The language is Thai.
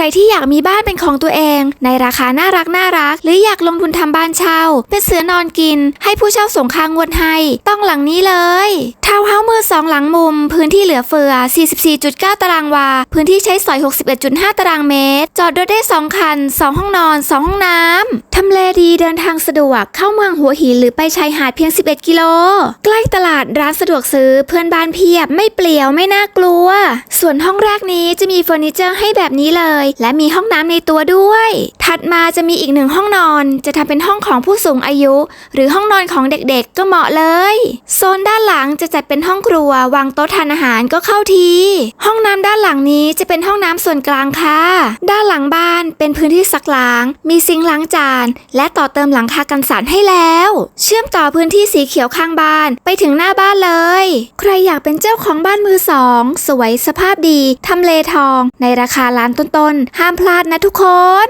รที่อยากมีบ้านเป็นของตัวเอง ในราคาน่ารักน่ารัก หรืออยากลงทุนทำบ้านเช่า เป็นเสือนอนกิน ให้ผู้เช่าส่งค่างวดให้ ต้องหลังนี้เลยทาวน์เฮาส์มือสองหลังมุม พื้นที่เหลือเฟือ 44.9 ตารางวา พื้นที่ใช้สอย 61.5 ตารางเมตร จอดรถได้ 2 คัน 2 ห้องนอน 2 ห้องน้ำทำเลดีเดินทางสะดวก เข้าเมืองหัวหินหรือไปชายหาดเพียง 11 กิโล ใกล้ตลาด ร้านสะดวกซื้อเพื่อนบ้านเพียบไม่เปลี่ยวไม่น่ากลัว ส่วนห้องแรกนี้จะมีเฟอร์นิเจอร์ให้แบบนี้เลย และมีห้องน้ำในตัวด้วย ถัดมาจะมีอีกหนึ่งห้องนอน จะทำเป็นห้องของผู้สูงอายุ หรือห้องนอนของเด็กๆ ก็เหมาะเลย โซนด้านหลังจะจัดเป็นห้องครัว วางโต๊ะทานอาหารก็เข้าที ห้องน้ำด้านหลังนี้จะเป็นห้องน้ำส่วนกลางค่ะ ด้านหลังบ้านเป็นพื้นที่ซักล้าง มีซิงค์ล้างจาน และต่อเติมหลังคากันสารให้แล้ว เชื่อมต่อพื้นที่สีเขียวข้างบ้าน ไปถึงหน้าบ้านเลย ใครอยากเป็นเจ้าของบ้านมือสอง สวยสภาพดี ทำเลทอง ในราคาล้านต้นๆ ห้ามพลาดนะทุกคน